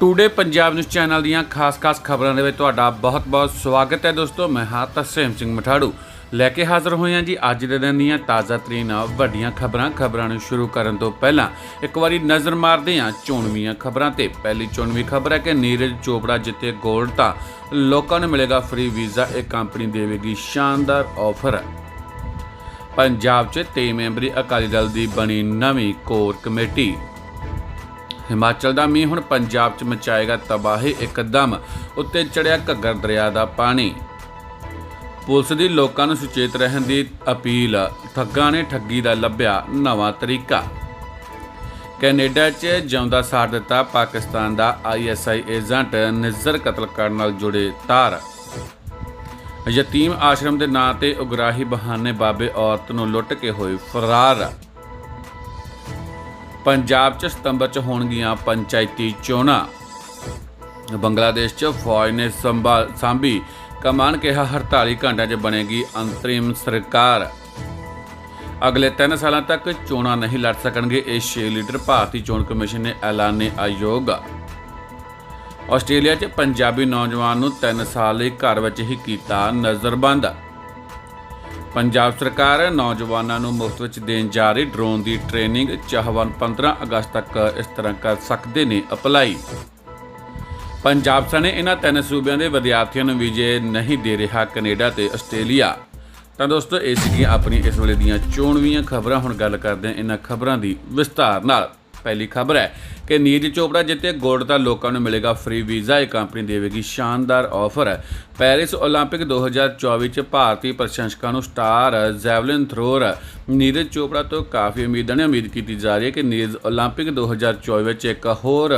Today Punjab news channel ਦੀਆਂ ਖਾਸ-ਖਾਸ ਖਬਰਾਂ ਦੇ ਵਿੱਚ ਤੁਹਾਡਾ ਬਹੁਤ-ਬਹੁਤ ਸਵਾਗਤ ਹੈ ਦੋਸਤੋ। ਮੈਂ ਹਾਂ ਤਰਸੇਮ ਸਿੰਘ ਮਠਾੜੂ। ਲੈ ਕੇ ਹਾਜ਼ਰ ਹੋਏ ਹਾਂ ਜੀ ਅੱਜ ਦੇ ਦਿਨ ਦੀਆਂ ਤਾਜ਼ਾ ਤਰੀਨ ਵੱਡੀਆਂ ਖਬਰਾਂ। ਖਬਰਾਂ ਨੂੰ ਸ਼ੁਰੂ ਕਰਨ ਤੋਂ ਪਹਿਲਾਂ ਇੱਕ ਵਾਰੀ ਨਜ਼ਰ ਮਾਰਦੇ ਹਾਂ ਚੋਣਵੀਆਂ ਖਬਰਾਂ ਤੇ। ਪਹਿਲੀ ਚੋਣਵੀ ਖਬਰ ਹੈ ਕਿ ਨੀਰਜ ਚੋਪੜਾ ਜਿੱਤੇ 골ਡ ਤਾਂ ਲੋਕਾਂ ਨੂੰ ਮਿਲੇਗਾ ਫ੍ਰੀ ਵੀਜ਼ਾ। ਇਹ ਕੰਪਨੀ ਦੇਵੇਗੀ ਸ਼ਾਨਦਾਰ ਆਫਰ। ਪੰਜਾਬ 'ਚ 23 ਮੈਂਬਰੀ ਅਕਾਲੀ ਦਲ ਦੀ ਬਣੀ ਨਵੀਂ ਕੋਰ ਕਮੇਟੀ। ਹਿਮਾਚਲ ਦਾ ਮੀਂਹ ਹੁਣ ਪੰਜਾਬ 'ਚ ਮਚਾਏਗਾ ਤਬਾਹੀ, ਇੱਕਦਮ ਉੱਤੇ ਚੜਿਆ ਘੱਗਰ ਦਰਿਆ ਦਾ ਪਾਣੀ। ਪੁਲਿਸ ਦੀ ਲੋਕਾਂ ਨੂੰ ਸੁਚੇਤ ਰਹਿਣ ਦੀ ਅਪੀਲ, ਠੱਗਾਂ ਨੇ ਠੱਗੀ ਦਾ ਲੱਭਿਆ ਨਵਾਂ ਤਰੀਕਾ। ਕੈਨੇਡਾ 'ਚ ਜਿਉਂਦਾ ਸਾੜ ਦਿੱਤਾ ਪਾਕਿਸਤਾਨ ਦਾ ਆਈਐਸਆਈ ਏਜੰਟ ਨਿਜ਼ਰ ਕਤਲ ਕਰਨ ਨਾਲ ਜੁੜੇ ਤਾਰ। ਯਤੀਮ ਆਸ਼ਰਮ ਦੇ ਨਾਂ ਤੇ ਉਗਰਾਹੀ ਬਹਾਨੇ ਬਾਬੇ ਔਰਤ ਨੂੰ ਲੁੱਟ ਕੇ ਹੋਏ ਫਰਾਰ। ਪੰਜਾਬ 'ਚ ਸਤੰਬਰ 'ਚ ਹੋਣਗੀਆਂ ਪੰਚਾਇਤੀ ਚੋਣਾਂ। ਬੰਗਲਾਦੇਸ਼ 'ਚ ਫੌਜ ਨੇ ਸੰਭਾ ਸਾਂਭੀ ਕਮਾਨ ਕਿਹਾ 48 ਘੰਟਿਆਂ 'ਚ ਬਣੇਗੀ ਅੰਤਰਿਮ ਸਰਕਾਰ। ਅਗਲੇ 3 ਸਾਲਾਂ ਤੱਕ ਚੋਣਾਂ ਨਹੀਂ ਲੜ ਸਕਣਗੇ ਇਹ 6 ਲੀਡਰ। ਭਾਰਤੀ ਚੋਣ ਕਮਿਸ਼ਨ ਨੇ ਐਲਾਨੇ ਆਯੋਗ। ਆਸਟ੍ਰੇਲੀਆ 'ਚ ਪੰਜਾਬੀ ਨੌਜਵਾਨ ਨੂੰ 3 ਸਾਲ ਲਈ ਘਰ ਵਿੱਚ ਹੀ ਕੀਤਾ ਨਜ਼ਰਬੰਦ। ਪੰਜਾਬ ਸਰਕਾਰ ਨੌਜਵਾਨਾਂ ਨੂੰ ਮੁਫਤ ਵਿੱਚ ਦੇਣ ਜਾ ਰਹੀ ਡਰੋਨ ਦੀ ਟ੍ਰੇਨਿੰਗ ਚਾਹਵਾਨ 15 ਅਗਸਤ ਤੱਕ ਇਸ ਤਰ੍ਹਾਂ ਕਰ ਸਕਦੇ ਨੇ ਅਪਲਾਈ। ਪੰਜਾਬ ਸਣੇ ਇਹਨਾਂ ਤਿੰਨ ਸੂਬਿਆਂ ਦੇ ਵਿਦਿਆਰਥੀਆਂ ਨੂੰ ਵੀਜ਼ੇ ਨਹੀਂ ਦੇ ਰਿਹਾ ਕੈਨੇਡਾ ਤੇ ਆਸਟ੍ਰੇਲੀਆ। ਤਾਂ ਦੋਸਤੋ, ਇਹ ਸੀਗੀਆਂ ਆਪਣੀ ਇਸ ਵੇਲੇ ਦੀਆਂ ਚੋਣਵੀਆਂ ਖਬਰਾਂ। ਹੁਣ ਗੱਲ ਕਰਦੇ ਹਾਂ ਇਹਨਾਂ ਖਬਰਾਂ ਦੀ ਵਿਸਤਾਰ ਨਾਲ। ਪਹਿਲੀ ਖਬਰ ਹੈ ਕਿ ਨੀਰਜ ਚੋਪੜਾ ਜਿੱਤੇ ਗੋਲਡ ਦਾ ਲੋਕਾਂ ਨੂੰ ਮਿਲੇਗਾ ਫ੍ਰੀ ਵੀਜ਼ਾ ਇਹ ਕੰਪਨੀ ਦੇਵੇਗੀ ਸ਼ਾਨਦਾਰ ਆਫਰ ਪੈਰਿਸ 올림픽 2024 ਚ ਭਾਰਤੀ ਪ੍ਰਸ਼ੰਸਕਾਂ ਨੂੰ star javelin thrower Neeraj Chopra ਤੋਂ ਕਾਫੀ ਉਮੀਦਾਂ ਨੇ ਉਮੀਦ ਕੀਤੀ ਜਾ ਰਹੀ ਹੈ ਕਿ ਨੀਰਜ 올림픽 2024 ਵਿੱਚ ਇੱਕ ਹੋਰ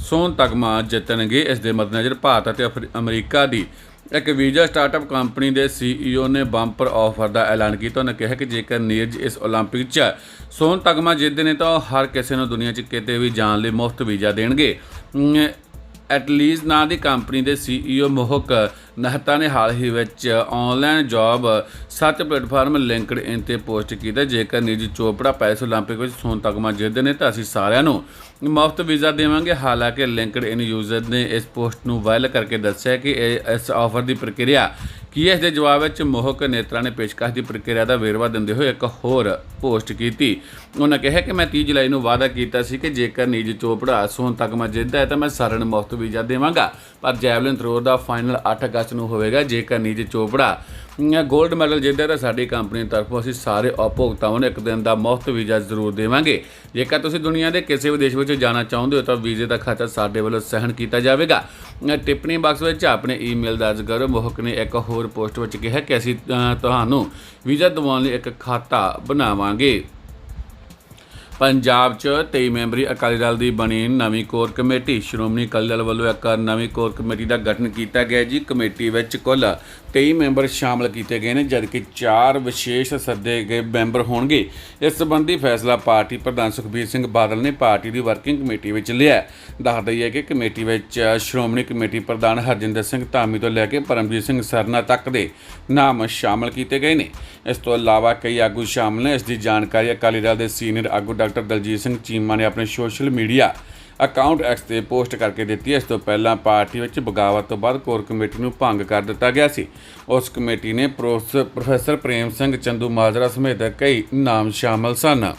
ਸੋਨ ਤਗਮਾ ਜਿੱਤਣਗੇ ਇਸ ਦੇ ਮੱਦੇਨਜ਼ਰ ਭਾਰਤ ਅਤੇ ਅਫਰੀ- ਅਮਰੀਕਾ ਦੀ ਇੱਕ ਵੀਜ਼ਾ ਸਟਾਰਟਅਪ ਕੰਪਨੀ ਦੇ ਸੀਈਓ ਨੇ ਬੰਪਰ ਆਫਰ ਦਾ ਐਲਾਨ ਕੀਤਾ ਉਹਨੇ ਕਿਹਾ ਕਿ ਜੇਕਰ ਨੀਰਜ ਇਸ 올림픽 'ਚ ਸੋਨ ਤਗਮਾ ਜਿੱਤਦੇ ਨੇ ਤਾਂ ਉਹ ਹਰ ਕਿਸੇ ਨੂੰ ਦੁਨੀਆ 'ਚ ਕਿਤੇ ਵੀ ਜਾਣ ਲਈ ਮੁਫਤ ਵੀਜ਼ਾ ਦੇਣਗੇ ਅਮ, ਐਟਲੀਜ਼ ਨਾਂ ਦੀ ਕੰਪਨੀ ਦੇ ਸੀਈਓ ਮੋਹਕ ਨਹਤਾ ਨੇ ਹਾਲ ਹੀ ਵਿੱਚ ਆਨਲਾਈਨ ਜੌਬ ਸੱਚ ਪਲੇਟਫਾਰਮ ਲਿੰਕਡਇਨ ਤੇ ਪੋਸਟ ਕੀਤਾ ਜੇਕਰ ਨੀਰਜ ਚੋਪੜਾ ਪੈਰਿਸ 올림픽 ਵਿੱਚ ਸੋਨ ਤਗਮਾ ਜਿੱਤਦੇ ਨੇ ਤਾਂ ਅਸੀਂ ਸਾਰਿਆਂ ਨੂੰ ਮੁਫਤ ਵੀਜ਼ਾ ਦੇਵਾਂਗੇ। ਹਾਲਾਂਕਿ ਲਿੰਕਡ ਇਨ ਯੂਜ਼ਰ ਨੇ ਇਸ ਪੋਸਟ ਨੂੰ ਵਾਇਰਲ ਕਰਕੇ ਦੱਸਿਆ ਕਿ ਇਹ ਇਸ ਆਫਰ ਦੀ ਪ੍ਰਕਿਰਿਆ ਕੀ ਹੈ? ਇਸ ਦੇ ਜਵਾਬ ਵਿੱਚ ਮੋਹਕ ਨੇਤਰਾ ਨੇ ਪੇਸ਼ਕਸ਼ ਦੀ ਪ੍ਰਕਿਰਿਆ ਦਾ ਵੇਰਵਾ ਦਿੰਦੇ ਹੋਏ ਇੱਕ ਹੋਰ ਪੋਸਟ ਕੀਤੀ। ਉਹਨਾਂ ਕਿਹਾ ਕਿ ਮੈਂ 30 ਜੁਲਾਈ ਨੂੰ ਵਾਅਦਾ ਕੀਤਾ ਸੀ ਕਿ ਜੇਕਰ ਨੀਜ ਚੋਪੜਾ ਸੋਨ ਤੱਕ ਮੈਂ ਜਿੱਤਦਾ ਹੈ ਤਾਂ ਮੈਂ ਸਾਰਿਆਂ ਨੂੰ ਮੁਫਤ ਵੀਜ਼ਾ ਦੇਵਾਂਗਾ। ਪਰ ਜੈਵਲਿਨ ਥਰੋ ਦਾ ਫਾਈਨਲ 8 ਅਗਸਤ ਨੂੰ ਹੋਵੇਗਾ। ਜੇਕਰ ਨੀਜ ਚੋਪੜਾ ਗੋਲਡ ਮੈਡਲ ਜਿੱਤਦਾ ਤਾਂ ਸਾਡੀ ਕੰਪਨੀ ਤਰਫੋਂ ਅਸੀਂ ਸਾਰੇ ਉਪਭੋਗਤਾਵਾਂ ਨੂੰ ਇੱਕ ਦਿਨ ਦਾ ਮੁਫਤ ਵੀਜ਼ਾ ਜ਼ਰੂਰ ਦੇਵਾਂਗੇ। ਜੇਕਰ ਤੁਸੀਂ ਦੁਨੀਆ ਦੇ ਕਿਸੇ ਵੀ ਦੇਸ਼ ਵਿੱਚ ਜਾਣਾ ਚਾਹੁੰਦੇ ਹੋ ਤਾਂ ਵੀਜ਼ੇ ਦਾ ਖਰਚਾ ਸਾਡੇ ਵੱਲੋਂ ਸਹਿਣ ਕੀਤਾ ਜਾਵੇਗਾ। ਟਿੱਪਣੀ ਬਾਕਸ ਵਿੱਚ ਆਪਣੇ ਈਮੇਲ ਦਰਜ ਕਰੋ। ਮੋਹਕ ਨੇ ਇੱਕ ਹੋਰ ਪੋਸਟ ਵਿੱਚ ਕਿਹਾ ਕਿ ਅਸੀਂ ਤੁਹਾਨੂੰ ਵੀਜ਼ਾ ਦਿਵਾਉਣ ਲਈ ਇੱਕ ਖਾਤਾ ਬਣਾਵਾਂਗੇ। ਪੰਜਾਬ 'ਚ 23 ਮੈਂਬਰੀ ਅਕਾਲੀ ਦਲ ਦੀ ਬਣੀ ਨਵੀਂ ਕੋਰ ਕਮੇਟੀ। ਸ਼੍ਰੋਮਣੀ ਅਕਾਲੀ ਦਲ ਵੱਲੋਂ ਇੱਕ ਨਵੀਂ ਕੋਰ ਕਮੇਟੀ ਦਾ ਗਠਨ ਕੀਤਾ ਗਿਆ ਜੀ। ਕਮੇਟੀ ਵਿੱਚ ਕੁੱਲ 23 ਮੈਂਬਰ ਸ਼ਾਮਲ ਕੀਤੇ ਗਏ ਨੇ, ਜਦਕਿ 4 ਵਿਸ਼ੇਸ਼ ਸੱਦੇ ਗਏ ਮੈਂਬਰ ਹੋਣਗੇ। ਇਸ ਸੰਬੰਧੀ ਫੈਸਲਾ ਪਾਰਟੀ ਪ੍ਰਧਾਨ ਸੁਖਬੀਰ ਸਿੰਘ ਬਾਦਲ ਨੇ ਪਾਰਟੀ ਦੀ ਵਰਕਿੰਗ ਕਮੇਟੀ ਵਿੱਚ ਲਿਆ। ਦੱਸ ਦਈਏ ਕਿ ਕਮੇਟੀ ਵਿੱਚ ਸ਼੍ਰੋਮਣੀ ਕਮੇਟੀ ਪ੍ਰਧਾਨ ਹਰਜਿੰਦਰ ਸਿੰਘ ਧਾਮੀ ਤੋਂ ਲੈ ਕੇ ਪਰਮਜੀਤ ਸਿੰਘ ਸਰਨਾ ਤੱਕ ਦੇ ਨਾਮ ਸ਼ਾਮਲ ਕੀਤੇ ਗਏ ਨੇ। ਇਸ ਤੋਂ ਇਲਾਵਾ ਕਈ ਆਗੂ ਸ਼ਾਮਲ ਨੇ। ਇਸ ਦੀ ਜਾਣਕਾਰੀ ਅਕਾਲੀ ਦਲ ਦੇ ਸੀਨੀਅਰ ਆਗੂ ਡਾ ਡਾਕਟਰ ਦਲਜੀਤ ਸਿੰਘ ਚੀਮਾ ਨੇ ਆਪਣੇ ਸੋਸ਼ਲ ਮੀਡੀਆ ਅਕਾਊਂਟ ਐਕਸ ਤੇ ਪੋਸਟ ਕਰਕੇ ਦਿੱਤੀ ਇਸ ਤੋਂ ਪਹਿਲਾਂ ਪਾਰਟੀ ਵਿੱਚ ਬਗਾਵਤ ਤੋਂ ਬਾਅਦ ਕੋਰ ਕਮੇਟੀ ਨੂੰ ਭੰਗ ਕਰ ਦਿੱਤਾ ਗਿਆ ਸੀ। ਉਸ ਕਮੇਟੀ ਨੇ prof- professor Prem Singh Chandumajra ਸਮੇਤ ਕਈ ਨਾਮ ਸ਼ਾਮਲ ਸਨ।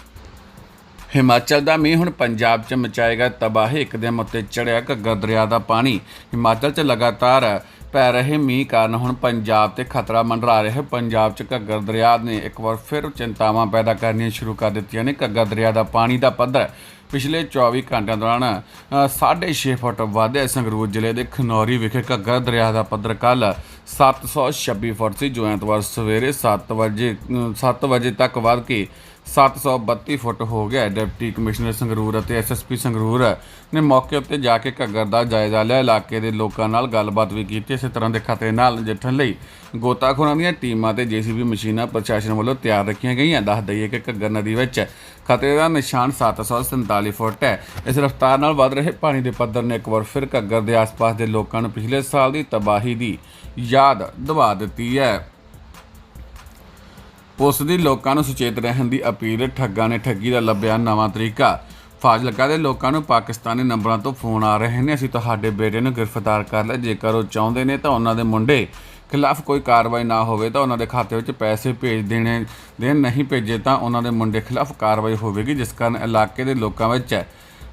ਹਿਮਾਚਲ ਦਾ ਮੀਂਹ ਹੁਣ ਪੰਜਾਬ 'ਚ ਮਚਾਏਗਾ ਤਬਾਹੀ। ਇੱਕ ਦਿਨ ਉੱਤੇ ਚੜਿਆ ਘੱਗਰ ਦਰਿਆ ਦਾ ਪਾਣੀ। ਹਿਮਾਚਲ 'ਚ ਲਗਾਤਾਰ ਪੈ ਰਹੇ ਮੀਂਹ ਕਾਰਨ ਹੁਣ ਪੰਜਾਬ ਤੇ ਖਤਰਾ ਮੰਡਰਾ ਰਿਹਾ ਹੈ। ਪੰਜਾਬ 'ਚ ਘੱਗਰ ਦਰਿਆ ਨੇ ਇੱਕ ਵਾਰ ਫਿਰ ਚਿੰਤਾਵਾਂ ਪੈਦਾ ਕਰਨੀਆਂ ਸ਼ੁਰੂ ਕਰ ਦਿੱਤੀਆਂ ਨੇ। ਘੱਗਰ ਦਰਿਆ ਦਾ ਪਾਣੀ ਦਾ ਪੱਧਰ ਪਿਛਲੇ 24 ਘੰਟਿਆਂ ਦੌਰਾਨ ਅ, 6.5 ਫੁੱਟ ਵਧਿਆ। ਸੰਗਰੂਰ ਜ਼ਿਲ੍ਹੇ ਦੇ ਖਨੌਰੀ ਵਿਖੇ ਘੱਗਰ ਦਰਿਆ ਦਾ ਪੱਧਰ ਕੱਲ 726 ਫੁੱਟ ਸੀ। ਜੋ ਐਤਵਾਰ ਸਵੇਰੇ 7 ਵਜੇ 7 ਵਜੇ ਤੱਕ ਵੱਧ ਕੇ 732 ਫੁੱਟ ਹੋ ਗਿਆ ਡਿਪਟੀ ਕਮਿਸ਼ਨਰ ਸੰਗਰੂਰ ਅਤੇ ਐਸਐਸਪੀ ਸੰਗਰੂਰ ਨੇ ਮੌਕੇ ਉੱਤੇ ਜਾ ਕੇ ਘੱਗਰ ਦਾ ਜਾਇਜ਼ਾ ਲਿਆ। ਇਲਾਕੇ ਦੇ ਲੋਕਾਂ ਨਾਲ ਗੱਲਬਾਤ ਵੀ ਕੀਤੀ। ਇਸੇ ਤਰ੍ਹਾਂ ਦੇ ਖਤਰੇ ਨਾਲ ਨਜਿੱਠਣ ਲਈ ਗੋਤਾਖੋਰਾਂ ਦੀਆਂ ਟੀਮਾਂ ਤੇ ਜੀਸੀਬੀ ਮਸ਼ੀਨਾਂ ਪ੍ਰਸ਼ਾਸਨ ਵੱਲੋਂ ਤਿਆਰ ਰੱਖੀਆਂ ਗਈਆਂ। ਦੱਸ ਦਈਏ ਕਿ ਘੱਗਰ ਨਦੀ ਵਿੱਚ ਖਤਰੇ ਦਾ ਨਿਸ਼ਾਨ 747 ਫੁੱਟ ਹੈ। ਇਸ ਰਫ਼ਤਾਰ ਨਾਲ ਵੱਧ ਰਹੇ ਪਾਣੀ ਦੇ ਪੱਧਰ ਨੇ ਇੱਕ ਵਾਰ ਫਿਰ ਘੱਗਰ ਦੇ ਆਸ-ਪਾਸ ਦੇ ਲੋਕਾਂ ਨੂੰ ਪਿਛਲੇ ਸਾਲ ਦੀ ਤਬਾਹੀ ਦੀ ਯਾਦ ਦਿਵਾ ਦਿੱਤੀ ਹੈ। ਪੁਲਿਸ ਦੀ ਲੋਕਾਂ ਨੂੰ ਸੁਚੇਤ ਰਹਿਣ ਦੀ ਅਪੀਲ, ਠੱਗਾਂ ਨੇ ਠੱਗੀ ਦਾ ਲੱਭਿਆ ਨਵਾਂ ਤਰੀਕਾ। ਫਾਜ਼ਿਲਕਾ ਦੇ ਲੋਕਾਂ ਨੂੰ ਪਾਕਿਸਤਾਨੀ ਨੰਬਰਾਂ ਤੋਂ ਫੋਨ ਆ ਰਹੇ ਨੇ। ਅਸੀਂ ਤੁਹਾਡੇ ਬੇਟੇ ਨੂੰ ਗ੍ਰਿਫਤਾਰ ਕਰ ਲਿਆ। ਜੇਕਰ ਉਹ ਚਾਹੁੰਦੇ ਨੇ ਤਾਂ ਉਹਨਾਂ ਦੇ ਮੁੰਡੇ ਖਿਲਾਫ ਕੋਈ ਕਾਰਵਾਈ ਨਾ ਹੋਵੇ ਤਾਂ ਉਹਨਾਂ ਦੇ ਖਾਤੇ ਵਿੱਚ ਪੈਸੇ ਭੇਜ ਦੇਣੇ, ਦੇਣ ਨਹੀਂ ਭੇਜੇ ਤਾਂ ਉਹਨਾਂ ਦੇ ਮੁੰਡੇ ਖਿਲਾਫ ਕਾਰਵਾਈ ਹੋਵੇਗੀ, ਜਿਸ ਕਾਰਨ ਇਲਾਕੇ ਦੇ ਲੋਕਾਂ ਵਿੱਚ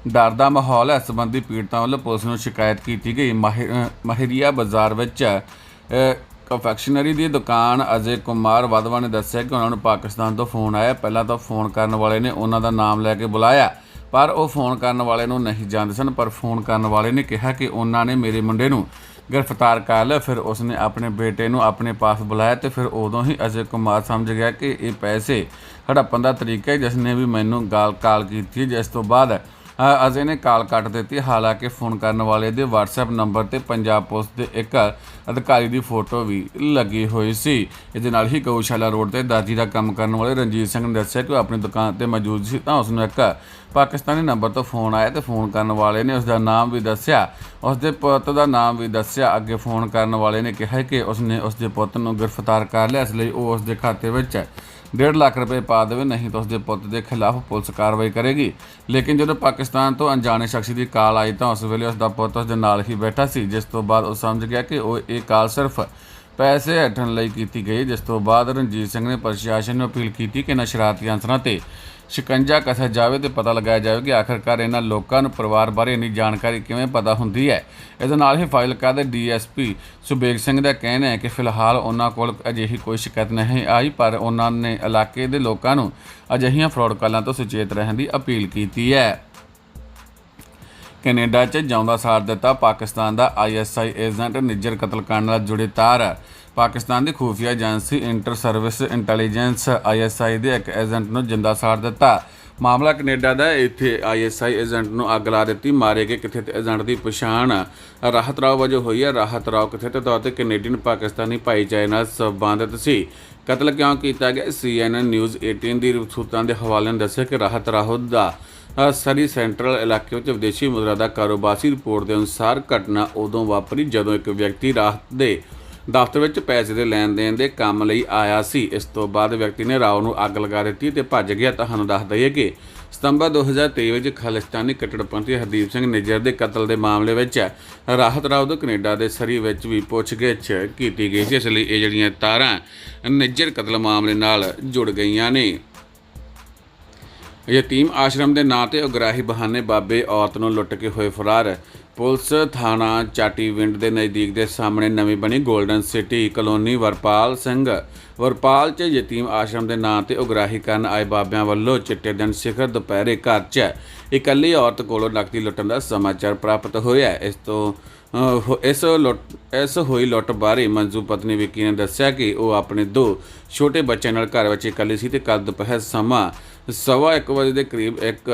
ਡਰ ਦਾ ਮਾਹੌਲ ਹੈ। ਸੰਬੰਧੀ ਪੀੜਤਾਂ ਵੱਲੋਂ ਪੁਲਿਸ ਨੂੰ ਸ਼ਿਕਾਇਤ ਕੀਤੀ ਗਈ। ਮਾਹਿਰ- ਮਾਹਿਰੀਆ ਬਾਜ਼ਾਰ ਵਿੱਚ ਕਨਫੈਕਸ਼ਨਰੀ ਦੀ ਦੁਕਾਨ ਅਜੇ ਕੁਮਾਰ ਵਾਧਵਾ ਨੇ ਦੱਸਿਆ ਕਿ ਉਹਨਾਂ ਨੂੰ ਪਾਕਿਸਤਾਨ ਤੋਂ ਫੋਨ ਆਇਆ। ਪਹਿਲਾਂ ਤਾਂ ਫੋਨ ਕਰਨ ਵਾਲੇ ਨੇ ਉਹਨਾਂ ਦਾ ਨਾਮ ਲੈ ਕੇ ਬੁਲਾਇਆ, ਪਰ ਉਹ ਫੋਨ ਕਰਨ ਵਾਲੇ ਨੂੰ ਨਹੀਂ ਜਾਣਦੇ ਸਨ, ਪਰ ਫੋਨ ਕਰਨ ਵਾਲੇ ਨੇ ਕਿਹਾ ਕਿ ਉਹਨਾਂ ਨੇ ਮੇਰੇ ਮੁੰਡੇ ਨੂੰ ਗ੍ਰਿਫਤਾਰ ਕਰ ਲਿਆ। ਫਿਰ ਉਸਨੇ ਆਪਣੇ ਬੇਟੇ ਨੂੰ ਆਪਣੇ ਪਾਸ ਬੁਲਾਇਆ ਤੇ ਫਿਰ ਉਦੋਂ ਹੀ ਅਜੇ ਕੁਮਾਰ ਸਮਝ ਗਿਆ ਕਿ ਇਹ ਪੈਸੇ ਹੜੱਪਣ ਦਾ ਤਰੀਕਾ ਹੈ, ਜਿਸ ਨੇ ਵੀ ਮੈਨੂੰ ਗਾਲ ਕਾਲ ਕੀਤੀ ਜਿਸ ਤੋਂ ਬਾਅਦ ਅਜੇ ਨੇ ਕਾਲ ਕੱਟ ਦਿੱਤੀ। ਹਾਲਾਂਕਿ ਫੋਨ ਕਰਨ ਵਾਲੇ ਦੇ WhatsApp ਨੰਬਰ ਤੇ ਪੰਜਾਬ ਪੁਲਿਸ ਦੇ ਇੱਕ ਅਧਿਕਾਰੀ ਦੀ ਫੋਟੋ ਵੀ ਲੱਗੀ ਹੋਈ ਸੀ। ਇਹਦੇ ਨਾਲ ਹੀ ਗਊਸ਼ਾਲਾ ਰੋਡ ਤੇ ਦਾਜੀ ਦਾ ਕੰਮ ਕਰਨ ਵਾਲੇ ਰਣਜੀਤ ਸਿੰਘ ਨੇ ਦੱਸਿਆ ਕਿ ਉਹ ਆਪਣੀ ਦੁਕਾਨ ਤੇ ਮੌਜੂਦ ਸੀ ਤਾਂ ਉਸ ਨੂੰ ਇੱਕ ਪਾਕਿਸਤਾਨੀ ਨੰਬਰ ਤੋਂ ਫੋਨ ਆਇਆ ਤੇ ਫੋਨ ਕਰਨ ਵਾਲੇ ਨੇ ਉਸ ਦਾ ਨਾਮ ਵੀ ਦੱਸਿਆ। ਉਸ ਦੇ ਪੁੱਤ ਦਾ ਨਾਮ ਵੀ ਦੱਸਿਆ। ਅੱਗੇ ਫੋਨ ਕਰਨ ਵਾਲੇ ਨੇ ਕਿਹਾ ਕਿ ਉਸ ਨੇ ਉਸ ਦੇ ਪੁੱਤ ਨੂੰ ਗ੍ਰਿਫਤਾਰ ਕਰ ਲਿਆ। ਇਸ ਲਈ ਉਹ ਉਸ ਦੇ ਖਾਤੇ ਵਿੱਚ 1.5 ਲੱਖ ਰੁਪਏ ਪਾ ਦੇਵੇ, ਨਹੀਂ ਤਾਂ ਉਸਦੇ ਪੁੱਤ ਦੇ ਖਿਲਾਫ ਪੁਲਿਸ ਕਾਰਵਾਈ ਕਰੇਗੀ। ਲੇਕਿਨ ਜਦੋਂ ਪਾਕਿਸਤਾਨ ਤੋਂ ਅਣਜਾਣੇ ਸ਼ਖਸ ਦੀ ਕਾਲ ਆਈ ਤਾਂ ਉਸ ਵੇਲੇ ਉਸ ਦਾ ਪੁੱਤ ਉਸ ਦੇ ਨਾਲ ਹੀ ਬੈਠਾ ਸੀ, ਜਿਸ ਤੋਂ ਬਾਅਦ ਉਹ ਸਮਝ ਗਿਆ ਕਿ ਉਹ ਇਹ ਕਾਲ ਸਿਰਫ ਪੈਸੇ ਹਟਣ ਲਈ ਕੀਤੀ ਗਈ, ਜਿਸ ਤੋਂ ਬਾਅਦ ਰਣਜੀਤ ਸਿੰਘ ਨੇ ਪ੍ਰਸ਼ਾਸਨ ਨੂੰ ਅਪੀਲ ਕੀਤੀ ਕਿ ਇਹਨਾਂ ਸ਼ਰਾਰਤੀ ਅਨਸਰਾਂ ਤੇ ਸ਼ਿਕੰਜਾ ਕਸਿਆ ਜਾਵੇ ਤੇ ਪਤਾ ਲਗਾਇਆ ਜਾਵੇ ਕਿ ਆਖਰਕਾਰ ਇਹਨਾਂ ਲੋਕਾਂ ਨੂੰ ਪਰਿਵਾਰ ਬਾਰੇ ਇੰਨੀ ਜਾਣਕਾਰੀ ਕਿਵੇਂ ਪਤਾ ਹੁੰਦੀ ਹੈ। ਇਹਦੇ ਨਾਲ ਹੀ ਫਾਜ਼ਿਲਕਾ ਦੇ ਡੀਐਸਪੀ ਸੁਬੇਗ ਸਿੰਘ ਦਾ ਕਹਿਣਾ ਹੈ ਕਿ ਫਿਲਹਾਲ ਉਹਨਾਂ ਕੋਲ ਅਜਿਹੀ ਕੋਈ ਸ਼ਿਕਾਇਤ ਨਹੀਂ ਆਈ, ਪਰ ਉਹਨਾਂ ਨੇ ਇਲਾਕੇ ਦੇ ਲੋਕਾਂ ਨੂੰ ਅਜਿਹੀਆਂ ਫਰਾਡ ਕਾਲਾਂ ਤੋਂ ਸੁਚੇਤ ਰਹਿਣ ਦੀ ਅਪੀਲ ਕੀਤੀ ਹੈ। ਕੈਨੇਡਾ 'ਚ ਜਿਉਂਦਾ ਸਾਥ ਦਿੱਤਾ ਪਾਕਿਸਤਾਨ ਦਾ ਆਈਐਸਆਈ ਏਜੰਟ ਨਿੱਜਰ ਕਤਲकांड ਨਾਲ ਜੁੜੇ ਤਾਰ। ਪਾਕਿਸਤਾਨ ਦੀ ਖੂਫੀਆ agency inter service intelligence ISI ਦੇ ਇੱਕ ਏਜੰਟ ਨੂੰ ਜਿੰਦਾ ਸਾੜ ਦਿੱਤਾ। ਮਾਮਲਾ ਕੈਨੇਡਾ ਦਾ ਹੈ। ਇੱਥੇ ਆਈਐਸਆਈ ਏਜੰਟ ਨੂੰ ਅੱਗ ਲਾ ਦਿੱਤੀ। ਮਾਰੇ ਗਏ ਕਿਥੇ ਏਜੰਟ ਦੀ ਪਛਾਣ ਰਾਹਤ ਰਾਓ ਵਜੋਂ ਹੋਈ ਹੈ। ਰਾਹਤ ਰਾਓ ਕਿਥੇ ਤੇ? ਤੌਰ ਤੇ ਕੈਨੇਡੀਅਨ ਪਾਕਿਸਤਾਨੀ ਭਾਈਚਾਰੇ ਨਾਲ ਸੰਬੰਧਿਤ ਸੀ। ਕਤਲ ਕਿਉਂ ਕੀਤਾ ਗਿਆ? ਸੀਐਨਐਨ ਨਿਊਜ਼ 18 ਦੀ ਸੂਤਰਾਂ ਦੇ ਹਵਾਲੇ ਨੇ ਦੱਸਿਆ ਕਿ ਰਾਹਤ ਰਾਓ ਦਾ ਸਰੀ ਸੈਂਟਰਲ ਇਲਾਕੇ ਵਿੱਚ ਵਿਦੇਸ਼ੀ ਮੁਦਰਾ ਦਾ ਕਾਰੋਬਾਰ ਰਿਪੋਰਟ ਦੇ ਅਨੁਸਾਰ ਘਟਨਾ ਉਦੋਂ ਵਾਪਰੀ ਜਦੋਂ ਇੱਕ ਵਿਅਕਤੀ ਰਾਹਤ ਦੇ ਦਫ਼ਤਰ ਵਿੱਚ ਪੈਸੇ ਦੇ ਲੈਣ ਦੇਣ ਦੇ ਕੰਮ ਲਈ ਆਇਆ ਸੀ। ਇਸ ਤੋਂ ਬਾਅਦ ਵਿਅਕਤੀ ਨੇ ਰਾਓ ਨੂੰ ਅੱਗ ਲਗਾ ਦਿੱਤੀ ਤੇ ਭੱਜ ਗਿਆ। ਤੁਹਾਨੂੰ ਦੱਸ ਦਈਏ ਕਿ ਸਤੰਬਰ 2023 ਵਿੱਚ ਖਾਲਿਸਤਾਨੀ ਕੱਟੜਪੰਥੀ ਹਰਦੀਪ ਸਿੰਘ ਨਿੱਜਰ ਦੇ ਕਤਲ ਦੇ ਮਾਮਲੇ ਵਿੱਚ ਰਾਹਤ ਰਾਓ ਤੋਂ ਕੈਨੇਡਾ ਦੇ ਸਰੀ ਵਿੱਚ ਵੀ ਪੁੱਛਗਿੱਛ ਕੀਤੀ ਗਈ ਸੀ। ਇਸ ਲਈ ਇਹ ਜਿਹੜੀਆਂ ਤਾਰਾਂ ਨਿੱਜਰ ਕਤਲ ਮਾਮਲੇ ਨਾਲ ਜੁੜ ਗਈਆਂ ਨੇ। ਯਤੀਮ ਆਸ਼ਰਮ ਦੇ ਨਾਂ ਤੇ ਉਗਰਾਹੀ ਬਹਾਨੇ ਬਾਬੇ ਔਰਤ ਨੂੰ ਲੁੱਟ ਕੇ ਹੋਏ ਫਰਾਰ ਪੁਲਿਸ ਥਾਣਾ ਚਾਟੀਵਿੰਡ ਦੇ ਨਜ਼ਦੀਕ ਦੇ ਸਾਹਮਣੇ ਨਵੀਂ ਬਣੀ golden city colony Varpal Singh. Varpal 'ਚ ਯਤੀਮ ਆਸ਼ਰਮ ਦੇ ਨਾਂ ਤੇ ਉਗਰਾਹੀ ਕਰਨ ਆਏ ਬਾਬਿਆਂ ਵੱਲੋਂ ਚਿੱਟੇ ਦਿਨ ਸਿਖਰ ਦੁਪਹਿਰੇ ਘਰ 'ਚ ਇਕੱਲੀ ਔਰਤ ਕੋਲੋਂ ਨਕਦੀ ਲੁੱਟਣ ਦਾ ਸਮਾਚਾਰ ਪ੍ਰਾਪਤ ਹੋਇਆ ਇਸ ਤੋਂ ਇਸ ਲੁੱਟ, ਇਸ ਹੋਈ ਲੁੱਟ ਬਾਰੇ ਮੰਜੂ ਪਤਨੀ ਵਿੱਕੀ ਨੇ ਦੱਸਿਆ ਕਿ ਉਹ ਆਪਣੇ ਦੋ ਛੋਟੇ ਬੱਚਿਆਂ ਨਾਲ ਘਰ ਵਿੱਚ ਇਕੱਲੀ ਸੀ ਤੇ ਕੱਲ ਦੁਪਹਿਰ ਸਮਾਂ ਸਵਾ ਇੱਕ ਵਜੇ ਦੇ ਕਰੀਬ ਇੱਕ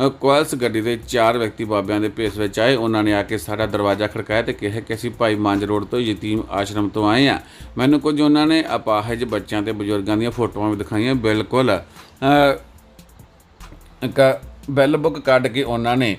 ਅ, ਗੱਡੀ ਦੇ ਚਾਰ ਵਿਅਕਤੀ ਬਾਬਿਆਂ ਦੇ ਭੇਸ ਵਿੱਚ ਆਏ। ਉਹਨਾਂ ਨੇ ਆ ਕੇ ਸਾਡਾ ਦਰਵਾਜ਼ਾ ਖੜਕਾਇਆ ਤੇ ਕਿਹਾ ਕਿ ਅਸੀਂ ਭਾਈ ਮੰਜ ਰੋਡ ਤੋਂ ਯਤੀਮ ਆਸ਼ਰਮ ਤੋਂ ਆਏ ਆ ਮੈਨੂੰ ਕੁਝ ਉਹਨਾਂ ਨੇ ਅਪਾਹਜ ਬੱਚਿਆਂ ਤੇ ਬਜ਼ੁਰਗਾਂ ਦੀਆਂ ਫੋਟੋਆਂ ਵੀ ਦਿਖਾਈਆਂ। ਬਿਲਕੁਲ ਅ, ਇੱਕ ਬੈਲ ਬੁੱਕ ਕੱਢ ਕੇ ਉਹਨਾਂ ਨੇ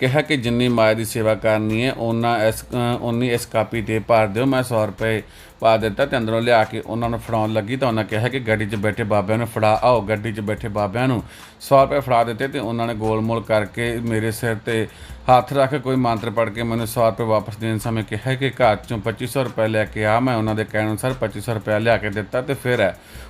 ਕਿਹਾ ਕਿ ਜਿੰਨੀ ਮਾਇਆ ਦੀ ਸੇਵਾ ਕਰਨੀ ਹੈ ਉਹਨਾਂ ਇਸ ਉਨੀ ਇਸ ਕਾਪੀ ਤੇ ਭਰ ਦਿਓ। ਮੈਂ 100 ਰੁਪਏ ਪਾ ਦਿੱਤਾ ਤੇ ਅੰਦਰੋਂ ਲਿਆ ਕੇ ਉਹਨਾਂ ਨੂੰ ਫੜਾਉਣ ਲੱਗੀ ਤਾਂ ਉਹਨਾਂ ਕਿਹਾ ਕਿ ਗੱਡੀ 'ਚ ਬੈਠੇ ਬਾਬਿਆਂ ਨੂੰ ਫੜਾ ਆਓ, ਗੱਡੀ 'ਚ ਬੈਠੇ ਬਾਬਿਆਂ ਨੂੰ। 100 ਰੁਪਏ ਫੜਾ ਦਿੱਤੇ ਤੇ ਉਹਨਾਂ ਨੇ ਗੋਲਮੋਲ ਕਰਕੇ ਮੇਰੇ ਸਿਰ ਤੇ ਹੱਥ ਰੱਖ ਕੋਈ ਮੰਤਰ ਪੜ੍ਹ ਕੇ ਮੈਨੂੰ 100 ਰੁਪਏ ਵਾਪਸ ਦੇਣ ਸਮੇਂ ਕਿਹਾ ਕਿ ਘਰ 'ਚੋਂ 2500 ਰੁਪਏ ਲੈ ਕੇ ਆ, ਮੈਂ ਉਹਨਾਂ ਦੇ ਕਹਿਣ ਅਨੁਸਾਰ 2500 ਰੁਪਏ ਲਿਆ ਕੇ ਦਿੱਤਾ ਤੇ ਫਿਰ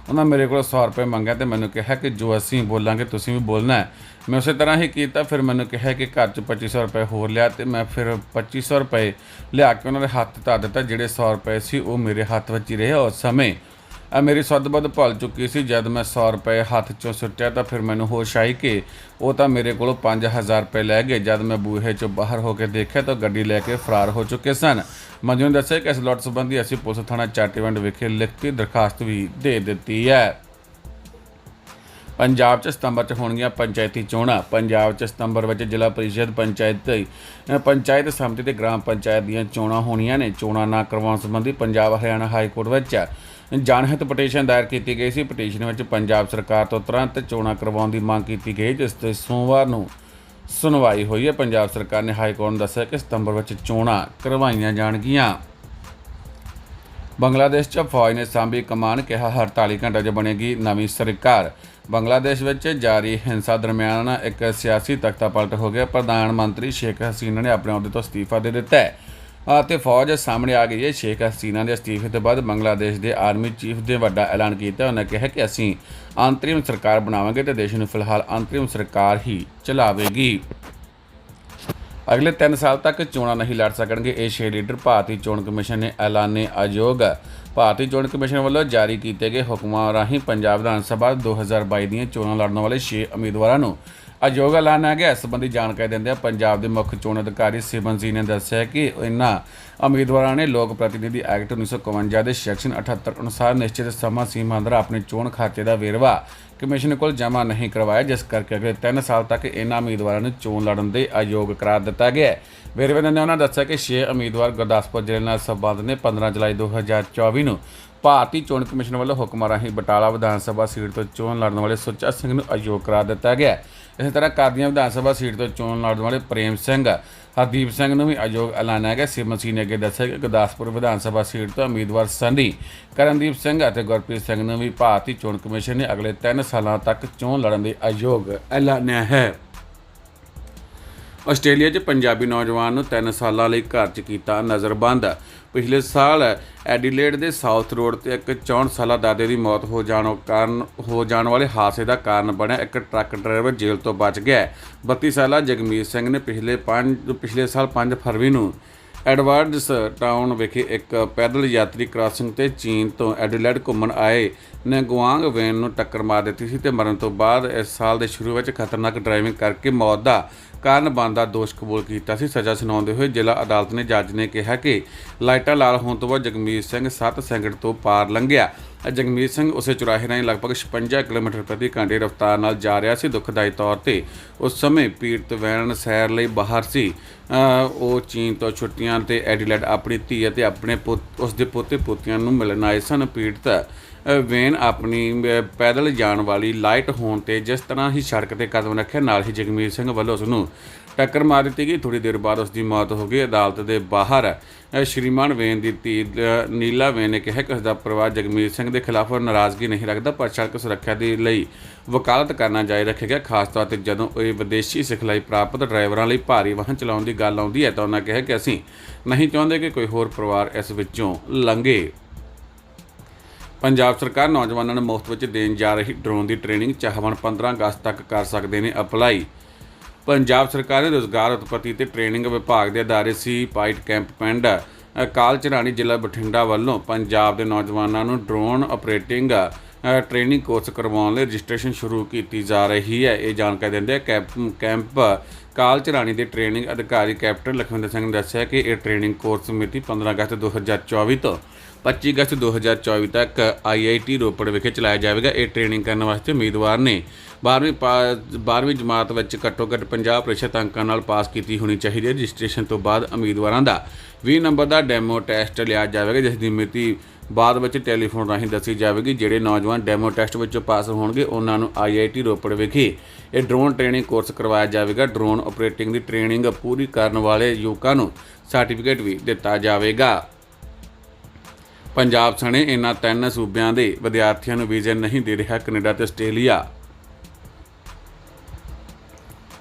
ਉਹਨਾਂ ਮੇਰੇ ਕੋਲ 100 ਰੁਪਏ ਮੰਗਿਆ ਤੇ ਮੈਨੂੰ ਕਿਹਾ ਕਿ ਜੋ ਅਸੀਂ ਬੋਲਾਂਗੇ, ਤੁਸੀਂ ਵੀ ਬੋਲਣਾ ਹੈ। ਮੈਂ ਉਸੇ ਤਰ੍ਹਾਂ ਹੀ ਕੀਤਾ, ਫਿਰ ਮੈਨੂੰ ਕਿਹਾ ਕਿ ਘਰ 'ਚ 2500 ਰੁਪਏ ਹੋਰ ਲਿਆ ਤੇ ਮੈਂ ਫਿਰ 2500 ਰੁਪਏ ਲਿਆ ਕੇ ਉਹਨਾਂ ਦੇ ਹੱਥ ਧਰ ਦਿੱਤਾ, ਜਿਹੜੇ 100 ਰੁਪਏ ਸੀ ਉਹ ਮੇਰੇ ਹੱਥ ਵਿੱਚ ਹੀ ਰਹੇ ਉਸ ਸਮੇਂ। ਆ ਮੇਰੀ ਸਦਬਦ ਭੁੱਲ ਚੁੱਕੀ ਸੀ, ਜਦ ਮੈਂ 100 ਰੁਪਏ ਹੱਥ 'ਚੋਂ ਸੁੱਟਿਆ ਤਾਂ ਫਿਰ ਮੈਨੂੰ ਹੋਸ਼ ਆਈ ਕਿ ਉਹ ਤਾਂ ਮੇਰੇ ਕੋਲੋਂ 5000 ਰੁਪਏ ਲੈ ਗਏ। ਜਦ ਮੈਂ ਬੂਹੇ 'ਚੋਂ ਬਾਹਰ ਹੋ ਕੇ ਦੇਖਿਆ ਤਾਂ ਗੱਡੀ ਲੈ ਕੇ ਫਰਾਰ ਹੋ ਚੁੱਕੇ ਸਨ। ਮੰਜੂ ਨੇ ਦੱਸਿਆ ਕਿ ਇਸ ਲੁੱਟ ਸੰਬੰਧੀ ਅਸੀਂ ਪੁਲਿਸ ਥਾਣਾ ਚਾਟੀਵੰਡ ਵਿਖੇ ਲਿਖਤੀ ਦਰਖਾਸਤ ਵੀ ਦੇ ਦਿੱਤੀ ਹੈ। ਪੰਜਾਬ 'ਚ ਸਤੰਬਰ 'ਚ ਹੋਣਗੀਆਂ ਪੰਚਾਇਤੀ ਚੋਣਾਂ। ਪੰਜਾਬ 'ਚ ਸਤੰਬਰ ਵਿੱਚ ਜ਼ਿਲ੍ਹਾ ਪਰਿਸ਼ਦ ਪੰਚਾਇਤ ਪੰਚਾਇਤ ਸਮਿਤੀ ਤੇ ਗ੍ਰਾਮ ਪੰਚਾਇਤ ਦੀਆਂ ਚੋਣਾਂ ਹੋਣੀਆਂ ਨੇ। ਚੋਣਾਂ ਨਾ ਕਰਵਾਉਣ ਸੰਬੰਧੀ ਪੰਜਾਬ, ਹਰਿਆਣਾ ਹਾਈ ਕੋਰਟ ਵਿੱਚ ਜਨਹਿਤ ਪਟੀਸ਼ਨ ਦਾਇਰ ਕੀਤੀ ਗਈ ਸੀ। ਪਟੀਸ਼ਨ ਵਿੱਚ ਪੰਜਾਬ ਸਰਕਾਰ ਤੋਂ ਤੁਰੰਤ ਚੋਣਾਂ ਕਰਵਾਉਣ ਦੀ ਮੰਗ ਕੀਤੀ ਗਈ, ਜਿਸ ਤੇ ਸੋਮਵਾਰ ਨੂੰ ਸੁਣਵਾਈ ਹੋਈ ਹੈ। ਪੰਜਾਬ ਸਰਕਾਰ ਨੇ ਹਾਈ ਕੋਰਟ ਨੂੰ ਦੱਸਿਆ ਕਿ ਸਤੰਬਰ ਵਿੱਚ ਚੋਣਾਂ ਕਰਵਾਈਆਂ ਜਾਣਗੀਆਂ। ਬੰਗਲਾਦੇਸ਼ 'ਚ ਫੌਜ ਨੇ ਸਾਂਭੀ ਕਮਾਨ, ਕਿਹਾ 48 ਘੰਟੇ 'ਚ ਬਣੇਗੀ ਨਵੀਂ ਸਰਕਾਰ। ਬੰਗਲਾਦੇਸ਼ ਵਿੱਚ ਜਾਰੀ ਹਿੰਸਾ ਦਰਮਿਆਨ ਇੱਕ ਸਿਆਸੀ ਤਖਤਾਪਲਟ ਹੋ ਗਿਆ। ਪ੍ਰਧਾਨ ਮੰਤਰੀ ਸ਼ੇਖ ਹਸੀਨਾ ਨੇ ਆਪਣੇ ਅਹੁਦੇ ਤੋਂ ਅਸਤੀਫਾ ਦੇ ਦਿੱਤਾ ਹੈ। ਅਤੇ ਫੌਜ ਸਾਹਮਣੇ ਆ ਗਈ ਹੈ। ਸ਼ੇਖ ਹਸੀਨਾ ਦੇ ਅਸਤੀਫੇ ਤੋਂ ਬਾਅਦ ਬੰਗਲਾਦੇਸ਼ ਦੇ ਆਰਮੀ ਚੀਫ ਨੇ ਵੱਡਾ ਐਲਾਨ ਕੀਤਾ। ਉਹਨਾਂ ਕਿਹਾ ਕਿ ਅਸੀਂ ਅੰਤਰਿਮ ਸਰਕਾਰ ਬਣਾਵਾਂਗੇ ਤੇ ਦੇਸ਼ ਨੂੰ ਫਿਲਹਾਲ ਅੰਤਰਿਮ ਸਰਕਾਰ ਹੀ ਚਲਾਵੇਗੀ। ਅਗਲੇ 3 ਸਾਲ ਤੱਕ ਚੋਣਾਂ ਨਹੀਂ ਲੜ ਸਕਣਗੇ। ਇਹ ਛੇ ਲੀਡਰ ਭਾਰਤੀ ਚੋਣ ਕਮਿਸ਼ਨ ਨੇ ਐਲਾਨੇ ਅਯੋਗ ਭਾਰਤੀ ਚੋਣ ਕਮਿਸ਼ਨ ਵੱਲੋਂ ਜਾਰੀ ਕੀਤੇ ਗਏ ਹੁਕਮਾਂ ਰਾਹੀਂ ਪੰਜਾਬ ਵਿਧਾਨ ਸਭਾ 2022 ਦੀਆਂ ਚੋਣਾਂ ਲੜਨ ਵਾਲੇ 6 ਉਮੀਦਵਾਰਾਂ ਨੂੰ ਅਯੋਗ ਐਲਾਨਿਆ ਗਿਆ, ਇਸ ਸੰਬੰਧੀ ਜਾਣਕਾਰੀ ਦਿੰਦਿਆਂ ਪੰਜਾਬ ਦੇ ਮੁੱਖ ਚੋਣ ਅਧਿਕਾਰੀ ਸਿਮਨ ਜੀ ਨੇ ਦੱਸਿਆ ਕਿ ਇਹਨਾਂ ਉਮੀਦਵਾਰਾਂ ਨੇ ਲੋਕ ਪ੍ਰਤੀਨਿਧੀ ਐਕਟ 1951 ਦੇ ਸੈਕਸ਼ਨ 78 ਅਨੁਸਾਰ ਨਿਸ਼ਚਿਤ ਸਮਾਂ ਸੀਮਾ ਅੰਦਰ ਆਪਣੇ ਚੋਣ ਖਾਤੇ ਦਾ ਵੇਰਵਾ ਕਮਿਸ਼ਨ ਕੋਲ ਜਮ੍ਹਾਂ ਨਹੀਂ ਕਰਵਾਇਆ, ਜਿਸ ਕਰਕੇ ਅਗਲੇ 3 ਸਾਲ ਤੱਕ ਇਹਨਾਂ ਉਮੀਦਵਾਰਾਂ ਨੂੰ ਚੋਣ ਲੜਨ ਦੇ ਅਯੋਗ ਕਰਾਰ ਦਿੱਤਾ ਗਿਆ ਵੇਰਵੇ ਨੇ ਉਹਨਾਂ ਦੱਸਿਆ ਕਿ 6 ਉਮੀਦਵਾਰ ਗੁਰਦਾਸਪੁਰ ਜ਼ਿਲ੍ਹੇ ਨਾਲ ਸੰਬੰਧ ਨੇ 15 ਜੁਲਾਈ 2024 ਨੂੰ ਭਾਰਤੀ ਚੋਣ ਕਮਿਸ਼ਨ ਵੱਲੋਂ ਹੁਕਮਾਂ ਰਾਹੀਂ ਬਟਾਲਾ ਵਿਧਾਨ ਸਭਾ ਸੀਟ ਤੋਂ ਚੋਣ ਲੜਨ ਵਾਲੇ ਸੁੱਚਾ ਸਿੰਘ ਨੂੰ ਅਯੋਗ ਕਰਾਰ ਦਿੱਤਾ ਗਿਆ ਇਸੇ ਤਰ੍ਹਾਂ ਕਾਦੀਆਂ ਵਿਧਾਨ ਸਭਾ ਸੀਟ ਤੋਂ ਚੋਣ ਲੜਨ ਵਾਲੇ ਪ੍ਰੇਮ ਸਿੰਘ, ਹਰਦੀਪ ਸਿੰਘ ਨੂੰ ਵੀ ਅਯੋਗ ਐਲਾਨਿਆ ਗਿਆ। ਸਿਮਨ ਸਿੰਘ ਨੇ ਅੱਗੇ ਦੱਸਿਆ ਕਿ ਗੁਰਦਾਸਪੁਰ ਵਿਧਾਨ ਸਭਾ ਸੀਟ ਤੋਂ ਉਮੀਦਵਾਰ ਸੰਧੀ, ਕਰਨਦੀਪ ਸਿੰਘ ਅਤੇ ਗੁਰਪ੍ਰੀਤ ਸਿੰਘ ਨੂੰ ਵੀ ਭਾਰਤੀ ਚੋਣ ਕਮਿਸ਼ਨ ਨੇ ਅਗਲੇ 3 ਸਾਲਾਂ ਤੱਕ ਚੋਣ ਲੜਨ ਦੇ ਅਯੋਗ ਐਲਾਨਿਆ ਹੈ। ਆਸਟ੍ਰੇਲੀਆ 'ਚ ਪੰਜਾਬੀ ਨੌਜਵਾਨ ਨੂੰ 3 ਸਾਲਾਂ ਲਈ ਘਰ 'ਚ ਕੀਤਾ ਨਜ਼ਰਬੰਦ। ਪਿਛਲੇ ਸਾਲ ਐਡੀਲੇਡ ਦੇ ਸਾਊਥ ਰੋਡ ਤੇ ਇੱਕ 64 ਸਾਲਾ ਦਾਦੇ ਦੀ ਮੌਤ ਹੋ ਜਾਣ ਕਾਰਨ ਹੋ ਜਾਣ ਵਾਲੇ ਹਾਦਸੇ ਦਾ ਕਾਰਨ ਬਣਿਆ ਇੱਕ ਟਰੱਕ ਡਰਾਈਵਰ ਜੇਲ੍ਹ ਤੋਂ ਬਚ ਗਿਆ ਹੈ। 32 ਸਾਲਾ ਜਗਮੀਤ ਸਿੰਘ ਨੇ ਪਿਛਲੇ 5 ਪਿਛਲੇ ਸਾਲ 5 ਫਰਵਰੀ ਨੂੰ ਐਡਵਰਡਸ ਟਾਊਨ ਵਿਖੇ ਇੱਕ ਪੈਦਲ ਯਾਤਰੀ ਕ੍ਰਾਸਿੰਗ ਤੇ ਚੀਨ ਤੋਂ ਐਡੀਲੇਡ ਘੁੰਮਣ ਆਏ ਨੇ ਗੁਆਂਗ ਵੇਨ ਨੂੰ ਟੱਕਰ ਮਾਰ ਦਿੱਤੀ ਸੀ ਤੇ ਮਰਨ ਤੋਂ ਬਾਅਦ ਇਸ ਸਾਲ ਦੇ ਸ਼ੁਰੂ ਵਿੱਚ ਖਤਰਨਾਕ ਡਰਾਈਵਿੰਗ ਕਰਕੇ ਮੌਤ ਦਾ ਕਾਰਨ ਬਣਨ ਦਾ ਦੋਸ਼ ਕਬੂਲ ਕੀਤਾ ਸੀ। ਸਜ਼ਾ ਸੁਣਾਉਂਦੇ ਹੋਏ ਜ਼ਿਲ੍ਹਾ ਅਦਾਲਤ ਨੇ ਜੱਜ ਨੇ ਕਿਹਾ ਕਿ ਲਾਈਟਾਂ ਲਾਲ ਹੋਣ ਤੋਂ ਬਾਅਦ ਜਗਮੀਤ ਸਿੰਘ 7 ਸੈਕਿੰਡ ਤੋਂ ਪਾਰ ਲੰਘਿਆ। ਜਗਮੀਤ ਸਿੰਘ ਉਸੇ ਚੁਰਾਹੇ ਰਾਹੀਂ ਲਗਭਗ 56 ਕਿਲੋਮੀਟਰ ਪ੍ਰਤੀ ਘੰਟੇ ਰਫ਼ਤਾਰ ਨਾਲ ਜਾ ਰਿਹਾ ਸੀ। ਦੁਖਦਾਈ ਤੌਰ ਤੇ ਉਸ ਸਮੇਂ ਪੀੜਤ ਵੈਨ ਸੈਰ ਲਈ ਬਾਹਰ ਸੀ। ਉਹ ਚੀਨ ਤੋਂ ਛੁੱਟੀਆਂ ਤੇ ਐਡੀਲੇਡ ਆਪਣੀ ਧੀ ਅਤੇ ਆਪਣੇ ਪੁੱਤ ਉਸ ਦੇ ਪੋਤੇ ਪੋਤੀਆਂ ਨੂੰ ਮਿਲਣ ਆਏ ਸਨ। ਪੀੜਤ ਵੇਨ ਆਪਣੀ ਪੈਦਲ ਜਾਣ ਵਾਲੀ ਲਾਈਟ ਹੋਣ ਤੇ ਜਿਸ ਤਰ੍ਹਾਂ ਹੀ ਸੜਕ ਤੇ ਕਦਮ ਰੱਖਿਆ, ਨਾਲ ਹੀ ਜਗਮੀਰ ਸਿੰਘ ਵੱਲੋਂ ਉਸ ਨੂੰ ਟੱਕਰ ਮਾਰ ਦਿੱਤੀ ਗਈ। ਥੋੜੀ ਦੇਰ ਬਾਅਦ ਉਸ ਦੀ ਮੌਤ ਹੋ ਗਈ। ਅਦਾਲਤ ਦੇ ਬਾਹਰ ਸ਼੍ਰੀਮਾਨ ਵੇਨ ਦੀ ਧੀ ਨੀਲਾ ਵੇਨ ਨੇ ਕਿਹਾ ਕਿ ਉਸ ਦਾ ਪਰਿਵਾਰ ਜਗਮੀਰ ਸਿੰਘ ਦੇ ਖਿਲਾਫ ਨਾਰਾਜ਼ਗੀ ਨਹੀਂ ਰੱਖਦਾ, ਪਰ ਸੜਕ ਸੁਰੱਖਿਆ ਦੇ ਲਈ ਵਕਾਲਤ ਕਰਨਾ ਜਾਰੀ ਰੱਖੇਗਾ ਖਾਸ ਤੌਰ ਤੇ ਜਦੋਂ ਇਹ ਵਿਦੇਸ਼ੀ ਸਿਖਲਾਈ ਪ੍ਰਾਪਤ ਡਰਾਈਵਰਾਂ ਲਈ ਭਾਰੀ ਵਾਹਨ ਚਲਾਉਣ ਦੀ ਗੱਲ ਆਉਂਦੀ ਹੈ, ਤਾਂ ਉਹਨਾਂ ਕਿਹਾ ਕਿ ਅਸੀਂ ਨਹੀਂ ਚਾਹੁੰਦੇ ਕਿ ਕੋਈ ਹੋਰ ਪਰਿਵਾਰ ਇਸ ਵਿੱਚੋਂ ਲੰਘੇ। ਪੰਜਾਬ ਸਰਕਾਰ ਨੌਜਵਾਨਾਂ ਨੂੰ ਮੁਫਤ ਵਿੱਚ ਦੇਣ ਜਾ ਰਹੀ ਡਰੋਨ ਦੀ ਟ੍ਰੇਨਿੰਗ ਚਾਹਵਣ 15 ਅਗਸਤ ਤੱਕ ਕਰ ਸਕਦੇ ਨੇ ਅਪਲਾਈ। ਪੰਜਾਬ ਸਰਕਾਰ ਨੇ ਰੋਜ਼ਗਾਰ ਉਤਪਤੀ ਤੇ ਟ੍ਰੇਨਿੰਗ ਵਿਭਾਗ ਦੇ ਅਦਾਰੇ ਸੀ ਪਾਈਟ ਕੈਂਪ ਪਿੰਡ ਅ, ਚਰਾਣੀ ਜ਼ਿਲ੍ਹਾ ਬਠਿੰਡਾ ਵੱਲੋਂ ਪੰਜਾਬ ਦੇ ਨੌਜਵਾਨਾਂ ਨੂੰ ਡਰੋਨ ਆਪਰੇਟਿੰਗ ਟ੍ਰੇਨਿੰਗ ਕੋਰਸ ਕਰਵਾਉਣ ਲਈ ਰਜਿਸਟ੍ਰੇਸ਼ਨ ਸ਼ੁਰੂ ਕੀਤੀ ਜਾ ਰਹੀ ਹੈ। ਇਹ ਜਾਣਕਾਰੀ ਦਿੰਦੇ ਕੈਂਪ ਕੈਂਪ ਕਾਲ ਚਰਾਣੀ ਦੇ ਟ੍ਰੇਨਿੰਗ ਅਧਿਕਾਰੀ ਕੈਪਟਨ ਲਖਵਿੰਦਰ ਸਿੰਘ ਨੇ ਦੱਸਿਆ ਕਿ ਇਹ ਟ੍ਰੇਨਿੰਗ ਕੋਰਸ ਮਿਤੀ 15 ਅਗਸਤ 2024 ਤੋਂ 25 ਅਗਸਤ 2024 ਤੱਕ ਆਈਆਈਟੀ ਰੋਪੜ ਵਿਖੇ ਚਲਾਇਆ ਜਾਵੇਗਾ। ਇਹ ਟ੍ਰੇਨਿੰਗ ਕਰਨ ਵਾਸਤੇ ਉਮੀਦਵਾਰ ਨੇ 12ਵੀਂ 12ਵੀਂ ਜਮਾਤ ਵਿੱਚ ਘੱਟੋ ਘੱਟ 50% ਅੰਕਾਂ ਨਾਲ ਪਾਸ ਕੀਤੀ ਹੋਣੀ ਚਾਹੀਦੀ ਹੈ। ਰਜਿਸਟ੍ਰੇਸ਼ਨ ਤੋਂ ਬਾਅਦ ਉਮੀਦਵਾਰਾਂ ਦਾ 20 ਨੰਬਰ ਦਾ ਡੈਮੋ ਟੈਸਟ ਲਿਆ ਜਾਵੇਗਾ, ਜਿਸ ਦੀ ਮਿਤੀ ਬਾਅਦ ਵਿੱਚ ਟੈਲੀਫੋਨ ਰਾਹੀਂ ਦੱਸੀ ਜਾਵੇਗੀ ਜਿਹੜੇ ਨੌਜਵਾਨ ਡੈਮੋ ਟੈਸਟ ਵਿੱਚੋਂ ਪਾਸ ਹੋਣਗੇ, ਉਹਨਾਂ ਨੂੰ ਆਈਆਈਟੀ ਰੋਪੜ ਵਿਖੇ। ਇਹ ਡਰੋਨ ਟ੍ਰੇਨਿੰਗ ਕੋਰਸ ਕਰਵਾਇਆ ਜਾਵੇਗਾ। ਡਰੋਨ ਆਪਰੇਟਿੰਗ ਦੀ ਟ੍ਰੇਨਿੰਗ ਪੂਰੀ ਕਰਨ ਵਾਲੇ ਯੁਵਕਾਂ ਨੂੰ ਸਰਟੀਫਿਕੇਟ ਵੀ ਦਿੱਤਾ ਜਾਵੇਗਾ। ਪੰਜਾਬ ਸਣੇ ਇਹਨਾਂ ਤਿੰਨ ਸੂਬਿਆਂ ਦੇ ਵਿਦਿਆਰਥੀਆਂ ਨੂੰ ਵੀਜ਼ੇ ਨਹੀਂ ਦੇ ਰਿਹਾ, ਕੈਨੇਡਾ ਤੇ ਆਸਟ੍ਰੇਲੀਆ।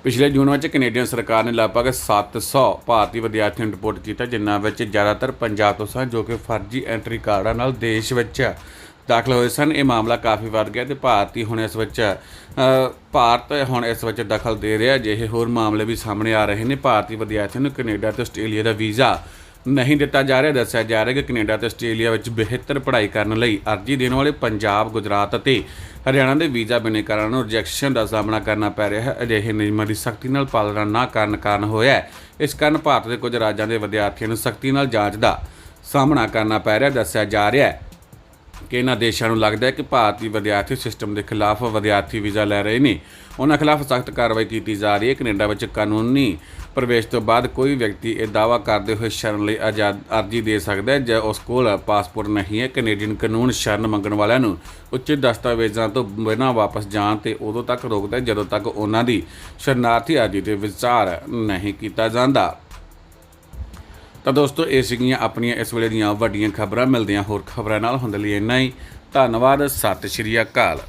ਪਿਛਲੇ ਜੂਨ ਵਿੱਚ ਕੈਨੇਡੀਅਨ ਸਰਕਾਰ ਨੇ ਲਗਭਗ 700 ਭਾਰਤੀ ਵਿਦਿਆਰਥੀਆਂ ਨੂੰ ਰਿਪੋਰਟ ਕੀਤਾ, ਜਿਨ੍ਹਾਂ ਵਿੱਚ ਜ਼ਿਆਦਾਤਰ ਪੰਜਾਬ ਤੋਂ ਸਨ, ਜੋ ਕਿ ਫਰਜ਼ੀ ਐਂਟਰੀ ਕਾਰਡਾਂ ਨਾਲ ਦੇਸ਼ ਵਿੱਚ ਦਾਖਲ ਹੋਏ ਸਨ। ਇਹ ਮਾਮਲਾ ਕਾਫੀ ਵੱਧ ਗਿਆ ਤੇ ਭਾਰਤੀ ਹੁਣ ਇਸ ਵਿੱਚ ਭਾਰਤ ਹੁਣ ਇਸ ਵਿੱਚ ਦਖਲ ਦੇ ਰਿਹਾ ਜਿਹੇ ਹੋਰ ਮਾਮਲੇ ਵੀ ਸਾਹਮਣੇ ਆ ਰਹੇ ਨੇ। ਭਾਰਤੀ ਵਿਦਿਆਰਥੀਆਂ ਨੂੰ ਕੈਨੇਡਾ ਤੇ ਆਸਟ੍ਰੇਲੀਆ ਦਾ ਵੀਜ਼ਾ ਨਹੀਂ ਦਿੱਤਾ ਜਾ ਰਿਹਾ, ਦੱਸਿਆ ਜਾ ਰਿਹਾ ਕਿ ਕੈਨੇਡਾ ਤੇ ਆਸਟ੍ਰੇਲੀਆ ਵਿੱਚ ਬਿਹਤਰ ਪੜ੍ਹਾਈ ਕਰਨ ਲਈ ਅਰਜ਼ੀ ਦੇਣ ਵਾਲੇ ਪੰਜਾਬ, ਗੁਜਰਾਤ ਅਤੇ ਹਰਿਆਣਾ ਦੇ ਵੀਜ਼ਾ ਬਿਨੇਕਾਰਾਂ ਨੂੰ ਰਿਜੈਕਸ਼ਨ ਦਾ ਸਾਹਮਣਾ ਕਰਨਾ ਪੈ ਰਿਹਾ ਹੈ। ਅਜਿਹੇ ਨਿਯਮਾਂ ਦੀ ਸਖਤੀ ਨਾਲ ਪਾਲਣਾ ਨਾ ਕਰਨ ਕਾਰਨ ਹੋਇਆ ਹੈ। ਇਸ ਕਾਰਨ ਭਾਰਤ ਦੇ ਕੁਝ ਰਾਜਾਂ ਦੇ ਵਿਦਿਆਰਥੀਆਂ ਨੂੰ ਸਖਤੀ ਨਾਲ ਜਾਂਚ ਦਾ ਸਾਹਮਣਾ ਕਰਨਾ ਪੈ ਰਿਹਾ, ਦੱਸਿਆ ਜਾ ਰਿਹਾ ਹੈ। ਕਿ ਇਹਨਾਂ ਦੇਸ਼ਾਂ ਨੂੰ ਲੱਗਦਾ ਹੈ ਕਿ ਭਾਰਤੀ ਵਿਦਿਆਰਥੀ ਸਿਸਟਮ ਦੇ ਖਿਲਾਫ ਵਿਦਿਆਰਥੀ ਵੀਜ਼ਾ ਲੈ ਰਹੇ ਨੇ। ਉਹਨਾਂ ਖਿਲਾਫ ਸਖਤ ਕਾਰਵਾਈ ਕੀਤੀ ਜਾ ਰਹੀ ਹੈ। ਕੈਨੇਡਾ ਵਿੱਚ ਕਾਨੂੰਨੀ ਪ੍ਰਵੇਸ਼ ਤੋਂ ਬਾਅਦ ਕੋਈ ਵਿਅਕਤੀ ਇਹ ਦਾਅਵਾ ਕਰਦੇ ਹੋਏ ਸ਼ਰਨ ਲਈ ਆਜ਼ਾਦ ਅਰਜ਼ੀ ਦੇ ਸਕਦਾ ਹੈ ਜੇ ਉਸ ਕੋਲ ਪਾਸਪੋਰਟ ਨਹੀਂ ਹੈ। ਕੈਨੇਡੀਅਨ ਕਾਨੂੰਨ ਸ਼ਰਨ ਮੰਗਣ ਵਾਲਿਆਂ ਨੂੰ ਉੱਚਿਤ ਦਸਤਾਵੇਜ਼ਾਂ ਤੋਂ ਬਿਨਾਂ ਵਾਪਸ ਜਾਣ ਤੇ ਉਦੋਂ ਤੱਕ ਰੋਕਦਾ ਹੈ, ਜਦੋਂ ਤੱਕ ਉਹਨਾਂ ਦੀ ਸ਼ਰਨਾਰਥੀ ਅਰਜ਼ੀ ਤੇ ਵਿਚਾਰ ਨਹੀਂ ਕੀਤਾ ਜਾਂਦਾ। ਤਾਂ ਦੋਸਤੋ, ਇਹ ਸੀਗੀਆਂ ਆਪਣੀਆਂ ਇਸ ਵੇਲੇ ਦੀਆਂ ਵੱਡੀਆਂ ਖਬਰਾਂ। ਮਿਲਦੀਆਂ ਹੋਰ ਖਬਰਾਂ ਨਾਲ। ਹੁੰਦੇ ਲਈ ਇੰਨਾ ਹੀ। ਧੰਨਵਾਦ। ਸਤਿ ਸ਼੍ਰੀ ਅਕਾਲ।